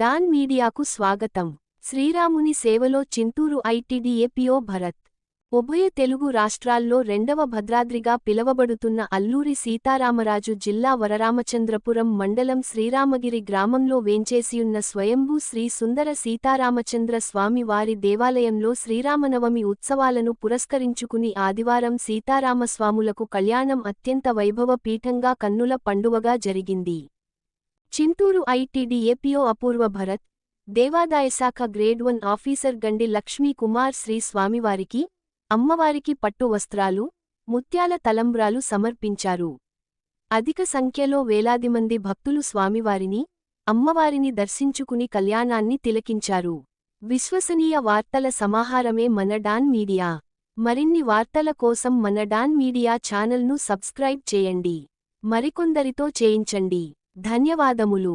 Don మీడియాకు స్వాగతం. శ్రీరాముని సేవలో చింతూరు ఐటీడీఏపీఓ భరత్. ఉభయ తెలుగు రాష్ట్రాల్లో రెండవ భద్రాద్రిగా పిలవబడుతున్న అల్లూరి సీతారామరాజు జిల్లా వరరామచంద్రపురం మండలం శ్రీరామగిరి గ్రామంలో వేంచేసియున్న స్వయంభూ శ్రీ సుందర సీతారామచంద్ర స్వామి వారి దేవాలయంలో శ్రీరామనవమి ఉత్సవాలను పురస్కరించుకుని ఆదివారం సీతారామస్వాములకు కళ్యాణం అత్యంత వైభవ పీఠంగా కన్నుల పండువగా జరిగింది. Chintur ITDA PO Apoorva Bharat దేవాదాయశాఖ grade one officer Gandi Lakshmi Kumar Sri స్వామివారికి అమ్మవారికి పట్టు వస్త్రాలు ముత్యాల తలంబ్రాలు సమర్పించారు. అధిక సంఖ్యలో వేలాది మంది భక్తులు స్వామివారిని అమ్మవారిని దర్శించుకుని కళ్యాణాన్ని తిలకించారు. విశ్వసనీయ వార్తల సమాహారమే మన డాన్ మీడియా. మరిన్ని వార్తల కోసం మన డాన్ మీడియా ఛానల్ను సబ్స్క్రైబ్ చేయండి. మరికొందరితో చేయించండి. ధన్యవాదములు.